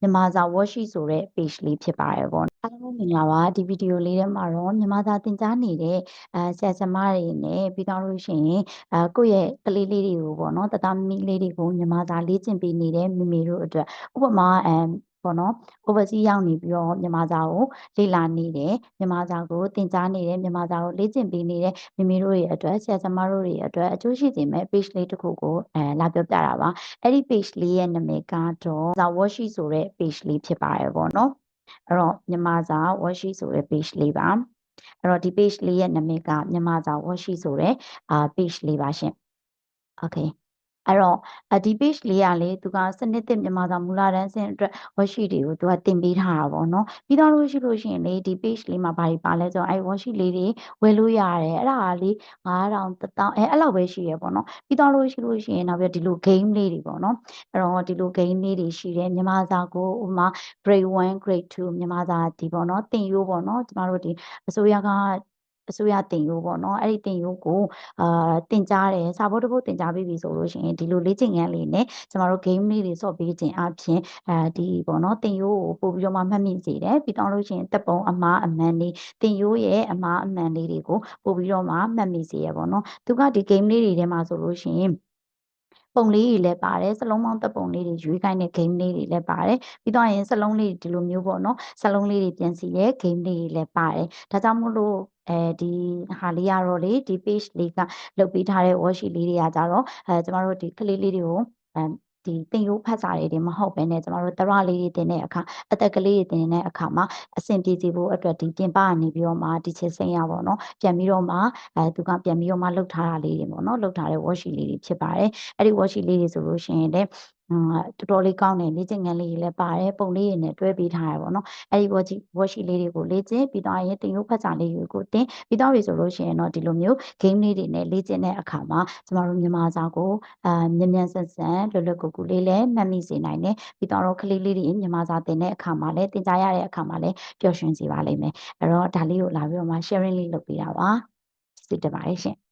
မြန်မာစာ worksheet ဆိုတဲ့ page လေးဖြစ်ပါတယ်ပေါ့အားလုံးမင်္ဂလာပါဒီဗီဒီယိုလေးထဲမှာတော့မြန်မာစာသင်ကြားနေတဲ့အဲဆရာဆရာမတွေနဲ့ပြီးတော့လို့ရှိရင်အဲကိုယ့်ရဲ့ကလေးလေးတွေကိုပေါ့နော်တသားမီလေးတွေကိုမြန်မာစာလေ့ကျင့်ပေးနေတဲ့မိမိတို့အတွက်ဥပမာအဲ ပေါ့နော် overseas ရောက်နေပြီးတော့မြန်မာစာကိုလေ့လာနေတယ်မြန်မာစာကိုသင်ကြားနေတယ်မြန်မာစာကိုလေ့ကျင့်ပေးနေတဲ့မိမိတို့ရဲ့အတွက်ဆရာဆရာမတို့တွေအတွက်အကျိုးရှိစေမယ့် page လေးတစ်ခုကိုအဲလာပြောပြတာပါအဲ့ဒီ page လေးရဲ့နာမည်ကတော့စာ worksheet ဆိုတဲ့ page လေးဖြစ်ပါတယ်ပေါ့နော်အဲ့တော့မြန်မာစာ worksheet ဆိုတဲ့ page လေးပါအဲ့တော့ဒီ page လေးရဲ့နာမည်ကမြန်မာစာ worksheet ဆိုတဲ့အာ page လေးပါရှင် okay အဲ့တော့အဒီ page လေးကလေသူကစနစ်သစ်မြန်မာစာမူလတန်းစဉ်အတွက် worksheet တွေကိုသူကတင်ပေးထားတာပေါ့နော်ပြီးတော့လို့ရှိလို့ရှိရင်လေဒီ page လေးမှာဘာတွေပါလဲဆိုတော့အဲ့ worksheet လေးတွေဝယ်လို့ရတယ်အဲ့ဒါကလေ9000 1000အဲအဲ့လောက်ပဲရှိရပေါ့နော်ပြီးတော့လို့ရှိလို့ရှိရင်နောက်ပြီးဒီလို game လေးတွေပေါ့နော်အဲ့တော့ဒီလို game လေးတွေရှိတယ်မြန်မာစာကိုဥပမာ grade 1 grade 2မြန်မာစာဒီပေါ့နော်သင်ရိုးပေါ့နော်ကျမတို့ဒီအစိုးရက အစိုးရတင်ရိုးပေါ့နော်အဲ့ဒီတင်ရိုးကိုအာတင်ကြားတယ်စာဖို့တစ်ပုဒ်တင်ကြားပြီးပြီဆိုလို့ရှိရင်ဒီလိုလေ့ကျင့်ခန်းလေးနဲ့ကျမတို့ game လေးတွေဆော့ပေးခြင်းအပြင်အဲဒီပေါ့နော်တင်ရိုးကိုပို့ပြီးတော့မှမှတ်မိစေတယ်ပြီးတော့လို့ရှိရင်တပ်ပုံအမားအမှန်လေးတင်ရိုးရဲ့အမားအမှန်လေးတွေကိုပို့ပြီးတော့မှမှတ်မိစေရပေါ့နော်သူကဒီ game လေးတွေထဲမှာဆိုလို့ရှိရင် ပုံလေးတွေလည်းပါတယ်စလုံးပေါင်းတပ်ပုံလေးတွေရွေးခိုင်းတဲ့ game လေးတွေလည်းပါတယ်ပြီးတော့ရင်စလုံးလေးဒီလိုမျိုးပေါ့နော်စလုံးလေးတွေပြန်စီတဲ့ game လေးတွေလည်းပါတယ်ဒါကြောင့်မို့လို့အဲဒီဟာလေးကတော့လေဒီ page လေးကလုပ်ပေးထားတဲ့ worksheet လေးတွေကကြတော့အဲကျမတို့ဒီကလေးလေးတွေကိုအဲ ဒီသင်ရိုးဖတ်စာတွေတွေမဟုတ်ဘဲနဲ့ကျမတို့တရလေးတွေတင်တဲ့အခါအသက်ကလေးတွေတင်တဲ့အခါမှာအဆင်ပြေစေဖို့အတွက်ဒီပြင်ပကနေပြီးတော့မှဒီချစ်စိမ့်ရပါတော့ပြန်ပြီးတော့မှအဲသူကပြန်ပြီးတော့မှလှုပ်ထားတာလေးတွေပေါ့နော်လှုပ်ထားတဲ့ worksheet လေးတွေဖြစ်ပါတယ်အဲ့ဒီ worksheet လေးတွေဆိုလို့ရှိရင်လည်း တော်တော်လေးကောင်းတယ်လေ့ကျင့်ခန်းလေးတွေလည်းပါတယ်ပုံလေးတွေနဲ့တွဲပေးထားရပါတော့အဲ့ဒီ worksheet worksheet လေးတွေကိုလေ့ကျင့်ပြီးတော့ရင်သင်ရိုးဖတ်စာလေးတွေကိုတင်ပြီးတော့ပြီဆိုလို့ရှိရင်တော့ဒီလိုမျိုး game လေးတွေနဲ့လေ့ကျင့်တဲ့အခါမှာကျမတို့မြန်မာစာကိုအာမြန်မြန်ဆန်ဆန်လွယ်လွယ်ကူကူလေးလည်းမှတ်မိစေနိုင်တယ်ပြီးတော့ကလေးလေးတွေမြန်မာစာသင်တဲ့အခါမှာလည်းသင်ကြားရတဲ့အခါမှာလည်းပျော်ရွှင်စေပါလိမ့်မယ်အဲ့တော့ဒါလေးကိုလာပြီးတော့မှ sharing လေးလုပ်ပေးတာပါကျေးဇူးတင်ပါတယ်ရှင်